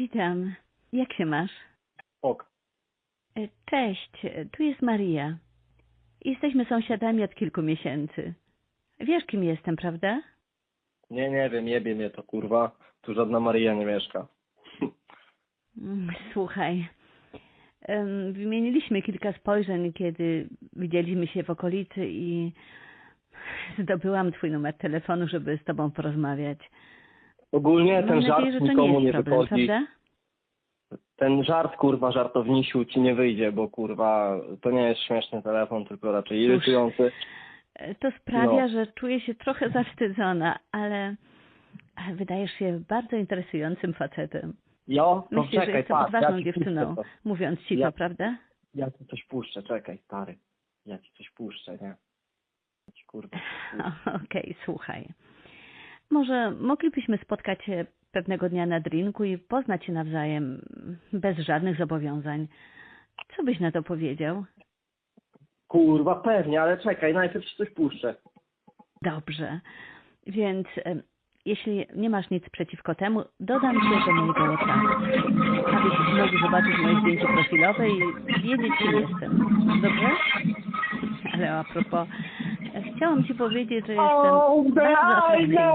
Witam. Jak się masz? Ok. E, Cześć, tu jest Maria. Jesteśmy sąsiadami od kilku miesięcy. Wiesz, kim jestem, prawda? Nie, nie wiem, jebie mnie to kurwa. Tu żadna Maria nie mieszka. Mm, Słuchaj, wymieniliśmy kilka spojrzeń, kiedy widzieliśmy się w okolicy i zdobyłam twój numer telefonu, żeby z tobą porozmawiać. Ogólnie Mam ten żart nadzieję, że to nie nikomu jest nie problem, wychodzi. prawda? Ten żart kurwa żartownisiu ci nie wyjdzie, bo kurwa to nie jest śmieszny telefon, tylko raczej irytujący. To sprawia, No. że czuję się trochę zawstydzona, ale, ale wydajesz się bardzo interesującym facetem. Jo, no Myślę, że czekaj, jestem patrz, odważną ja ci dziewczyną, puszczę mówiąc ci Ja- to, prawda? to. Ja ci coś puszczę, czekaj, stary. Ja ci coś puszczę, nie? Ja ci, Kurwa. Okej, słuchaj. Może moglibyśmy spotkać się pewnego dnia na drinku i poznać się nawzajem bez żadnych zobowiązań. Co byś na to powiedział? Kurwa, pewnie, ale czekaj, najpierw ci coś puszczę. Dobrze. Więc em, jeśli nie masz nic przeciwko temu, dodam cię do mojego WhatsAppa, abyś mógł zobaczyć moje zdjęcie profilowe i wiedzieć, kim jestem. Dobrze? Ale a propos, e, chciałam ci powiedzieć, że jestem bardzo atrakcyjna.